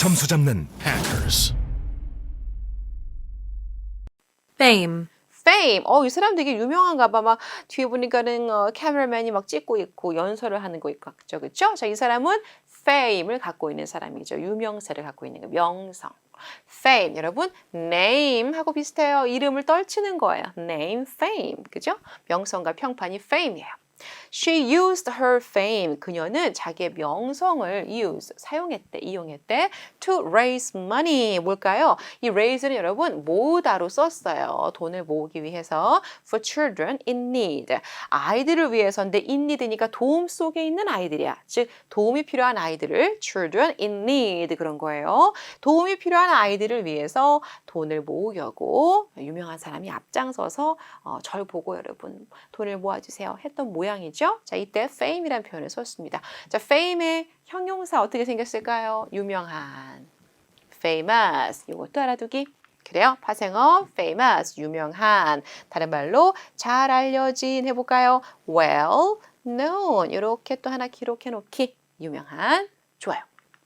점수 잡는 hackers. fame, fame. 어, 이 사람 되게 유명한가 봐. 막 뒤에 보니까는 어, 카메라맨이 막 찍고 있고 연설을 하는 거 있고 그죠, 그죠? 자, 이 사람은 fame을 갖고 있는 사람이죠. 유명세를 갖고 있는 거, 명성. fame. 여러분, name 하고 비슷해요. 이름을 떨치는 거예요. name, fame. 그죠? 명성과 평판이 fame이에요. She used her fame. 그녀는 자기의 명성을 use, 사용했대, 이용했대. To raise money. 뭘까요? 이 raise는 여러분 모으다로 썼어요. 돈을 모으기 위해서. For children in need. 아이들을 위해서인데 in need니까 도움 속에 있는 아이들이야. 즉 도움이 필요한 아이들을 children in need 그런 거예요. 도움이 필요한 아이들을 위해서 돈을 모으려고 유명한 사람이 앞장서서 어, 절 보고 여러분 돈을 모아주세요 했던 모양이죠. 자 이때 fame이라는 표현을 썼습니다. 자 fame의 형용사 어떻게 생겼을까요? 유명한 famous 이것도 알아두기 그래요. 파생어 famous 유명한 다른 말로 잘 알려진 해볼까요? well known 이렇게 또 하나 기록해 놓기 유명한 좋아요.